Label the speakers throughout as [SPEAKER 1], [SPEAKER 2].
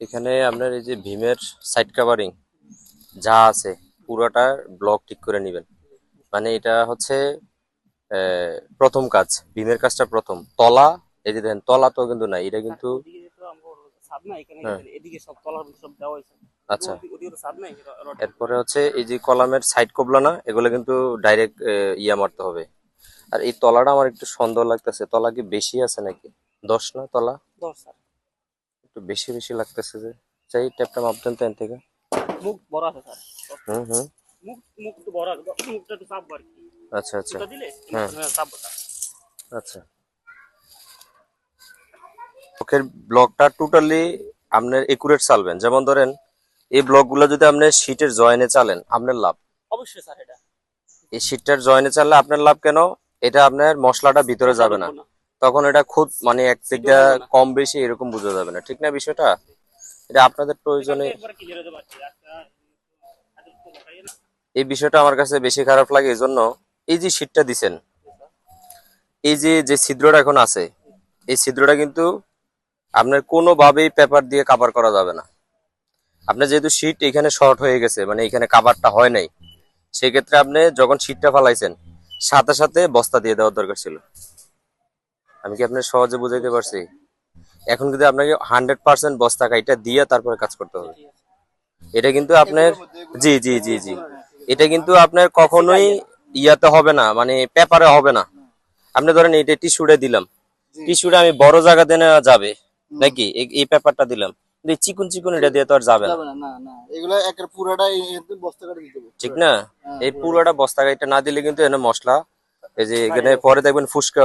[SPEAKER 1] এখানে আপনার এই যে ভীমের সাইড কাভারিং যা আছে পুরোটার ব্লক ঠিক করে নেবেন। মানে এটা হচ্ছে প্রথম কাজ ভীমের কাজটা প্রথম। তলা এই যে দেখেন তলা তো কিন্তু নাই এটা কিন্তু হ্যাঁ।
[SPEAKER 2] হয়েছে।
[SPEAKER 1] আচ্ছা। এরপরে হচ্ছে এই যে কলামের সাইড কবলা না এগুলো কিন্তু ডাইরেক্ট ইয়া মারতে হবে। আর এই তলাটা আমার একটু সন্দেহ লাগতেছে তলা কি বেশি আছে নাকি? দশ না তলা?
[SPEAKER 2] দশ
[SPEAKER 1] একটু বেশি বেশি লাগতেছে যে। চাই ট্যাপটা মাপতেন তো এন থেকে।
[SPEAKER 2] মুখ বড় আছে স্যার।
[SPEAKER 1] হুম হুম।
[SPEAKER 2] মুখ মুখ তো বড় আছে। মুখটা একটু চাপ আর কি।
[SPEAKER 1] আচ্ছা আচ্ছা।
[SPEAKER 2] এটা দিলে
[SPEAKER 1] হ্যাঁ।
[SPEAKER 2] হ্যাঁ চাপ স্যার।
[SPEAKER 1] আচ্ছা। ব্লকের ব্লকটা টোটালি আপনার একুরেট চালবেন। যেমন ধরেন এই ব্লকগুলো যদি আপনি শীটের জয়েনে চালেন আপনার লাভ।
[SPEAKER 2] অবশ্যই স্যার এটা।
[SPEAKER 1] এই শীটটার জয়েনে চাললে আপনার লাভ কেন? এটা আপনার মশলাটা ভিতরে যাবে না। তখন এটা খুদ মানে এক থেকে কম বেশি এরকম বোঝা যাবে না ঠিক না বিষয়টা? এটা আপনাদের প্রয়োজনে
[SPEAKER 2] আচ্ছা আচ্ছা, না।
[SPEAKER 1] এই বিষয়টা আমার কাছে বেশি খারাপ লাগে এই জন্য এই যে শীটটা দিছেন এই যে যে ছিদ্রটা এখন আছে এই ছিদ্রটা কিন্তু আপনার কোনোভাবেই পেপার দিয়ে কাভার করা যাবে না। আপনার যেহেতু শীট এখানে শর্ট হয়ে গেছে মানে এখানে কাভারটা হয় নাই সেক্ষেত্রে আপনি যখন শীটটা ফালাইছেন সাথে সাথে বস্তা দিয়ে দেওয়ার দরকার ছিল। আমি কি আপনার সহজে বুঝাইতে পারছি? এখন কিন্তু আপনাকে হান্ড্রেড পার্সেন্ট বস্তা কাইটা দিয়ে তারপরে কাজ করতে হবে। এটা কিন্তু আপনার জি জি জি জি। এটা কিন্তু আপনার কখনোই ইয়াতে হবে না মানে পেপারে হবে না। আপনি ধরেন এটা টিস্যুটা দিলাম। টিস্যুটা আমি বড় জায়গা দিয়ে নেওয়া যাবে? নাকি? এই- পেপারটা দিলাম। চিকুন চিকুন এটা দিয়ে তো আর যাবে না। ঠিক না? এই পুরোটা বস্তা গাড়িটা না দিলে কিন্তু এনে মশলা এই যে এখানে পরে দেখবেন ফুসকা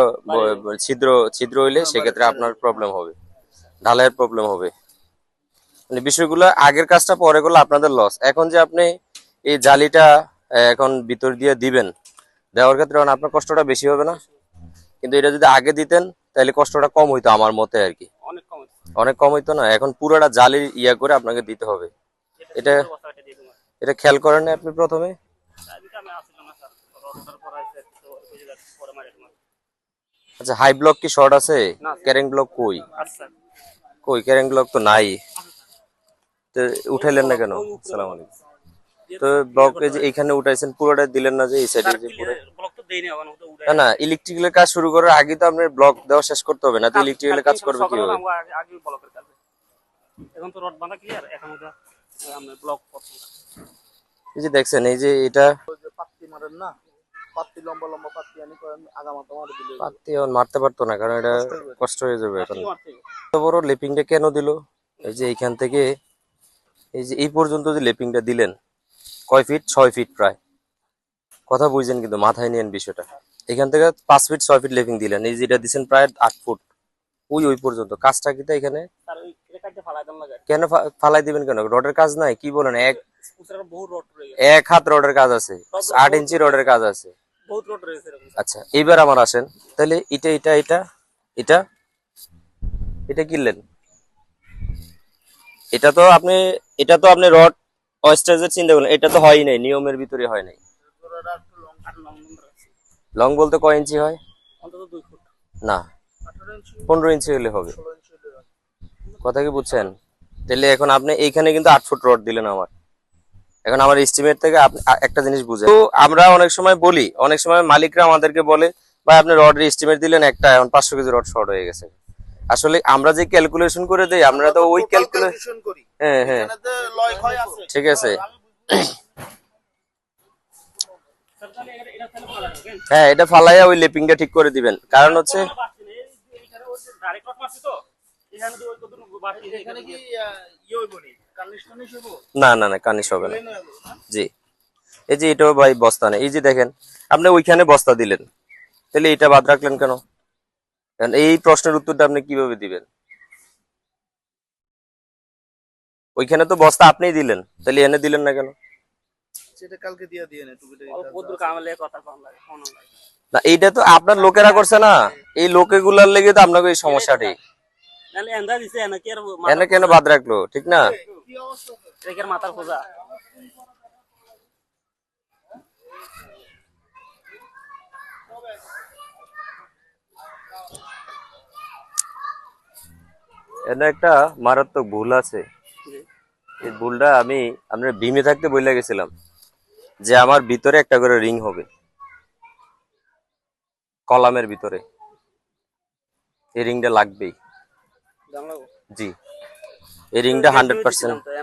[SPEAKER 1] ছিদ্র ছিদ্র হইলে সেক্ষেত্রে আপনার প্রবলেম হবে। ঢালাইয়ের প্রবলেম হবে। মানে বিষয়গুলো আগের কাজটা পরে করলে আপনাদের লস এখন যে আপনি এই জালিটা এখন ভিতর দিয়ে দিবেন দেওয়ার ক্ষেত্রে এখন আপনার কষ্টটা বেশি হবে না। কিন্তু এটা যদি আগে দিতেন তাহলে কষ্টটা কম হইতো আমার মতে আর কি।
[SPEAKER 2] অনেক কম
[SPEAKER 1] হইতো। না। এখন পুরোটা জালি ইয়া করে আপনাকে দিতে হবে। এটা
[SPEAKER 2] এটা
[SPEAKER 1] খেয়াল করেন আপনি প্রথমে
[SPEAKER 2] এদিকে আমি আসছিলাম না স্যার রডটার পর আছে তো ওই জায়গা পরে মারি তোমার
[SPEAKER 1] আচ্ছা হাই ব্লক কি শর্ট আছে। ক্যারিং ব্লক কই?
[SPEAKER 2] আচ্ছা
[SPEAKER 1] কই? ক্যারিং ব্লক তো নাই। তো উঠাইলেন না কেন? সালাম আলাইকুম। তো ব্লক এই যে এখানে উঠাইছেন পুরোটা দিলেন না যে এই সাইডে যে পুরো
[SPEAKER 2] ব্লক তো দেই না
[SPEAKER 1] না ইলেকট্রিক্যালের কাজ শুরু করার আগে তো আপনার ব্লক দেওয়া শেষ করতে হবে না তো ইলেকট্রিক্যালের কাজ করবে কি হবে
[SPEAKER 2] এখন তো রড বাঁধা ক্লিয়ার এখন আমরা ব্লক
[SPEAKER 1] এই যে দেখছেন এই যে এটা
[SPEAKER 3] ওই যে পাত্তি মারেন না পাত্তি লম্বা লম্বা পাত্তি আনি করেন আগামাতা মারে দিলে
[SPEAKER 1] পাত্তি এখন মারতে পারতো না কারণ এটা কষ্ট হয়ে যাবে এখন? এত বড় লেপিংটা কেন দিল? এই যে এইখান থেকে এই যে এই পর্যন্ত যে লেপিংটা দিলেন কয় ফিট? ছয় ফিট প্রায়। কথা বুঝছেন কিন্তু মাথায় নিয়েন বিষয়টা। এখান থেকে পাঁচ ফিট ছয় ফিট লেপিং দিলেন। এই যেটা দিচ্ছেন প্রায় আট ফুট। ওই ওই পর্যন্ত। কাজটা কিন্তু এখানে? কেন ফালাই দিবেন কেন? রডের কাজ নাই কি বলেন? এক এক হাত রডের কাজ আছে আট ইঞ্চি রডের কাজ আছে। আচ্ছা এইবার আমার আসেন। তাহলে এটা এটা এটা এটা এটা কিনলেন? এটা তো আপনি এটা তো আপনি রড অয়েস্টারের চিন্তা করলেন। এটা তো হয় নাই নিয়মের ভিতরে হয় নাই।
[SPEAKER 2] লং
[SPEAKER 1] বলতে কয় ইঞ্চি হয়?
[SPEAKER 2] অন্তত দুই ফুট।
[SPEAKER 1] না পনেরো ইঞ্চি হলে হবে
[SPEAKER 3] ষোলো ইঞ্চি হলে হয়।
[SPEAKER 1] কথা কি বুঝছেন? তাহলে এখন আপনি এইখানে কিন্তু আট ফুট রড দিলেন আমার। এখন আমার এস্টিমেট থেকে একটা জিনিস বুঝে তো আমরা অনেক সময় বলি অনেক সময় মালিকরা আমাদেরকে বলে ভাই আপনি রডের এস্টিমেট দিলেন একটা এখন পাঁচশো কেজি রড শর্ট হয়ে গেছে। আসলে আমরা যে ক্যালকুলেশন করে দেই আমরা তো ওই ক্যালকুলেশন
[SPEAKER 3] করি।
[SPEAKER 1] হ্যাঁ হ্যাঁ। ঠিক আছে। হ্যাঁ এটা ফালাইয়া ওই লেপিংটা ঠিক করে দিবেন। কারণ হচ্ছে
[SPEAKER 2] না,
[SPEAKER 3] ইয়ে নি?
[SPEAKER 1] না না না কানিস হবে না। জি। এই যে এটাও ভাই বস্তা নেই। এই যে দেখেন আপনি ওইখানে বস্তা দিলেন। তাহলে এটা বাদ রাখলেন কেন? কারণ এই প্রশ্নের উত্তরটা আপনি কীভাবে দিবেন? ওইখানে তো বস্তা আপনিই দিলেন। তাহলে এনে দিলেন না কেন?
[SPEAKER 3] নে টুকিটা
[SPEAKER 2] অল্প দূর কামালে কথা কম লাগে ফোন লাগে।
[SPEAKER 1] না এইটা তো আপনার লোকেরা করছে না। এই লোকেগুলার লেগে তো আপনাকে এই সমস্যাটি।
[SPEAKER 2] এনে
[SPEAKER 1] কেন বাদ রাখল ঠিক না?
[SPEAKER 2] মাথার খোঁজা।
[SPEAKER 1] এনে একটা মারাত্মক ভুল আছে। এই ভুলটা আমি আপনার বিমে থাকতে বলে গেছিলাম যে আমার ভিতরে একটা করে রিং হবে। কলামের ভিতরে। এই রিংটা লাগবেই। জি। এই রিংটা হান্ড্রেড পার্সেন্ট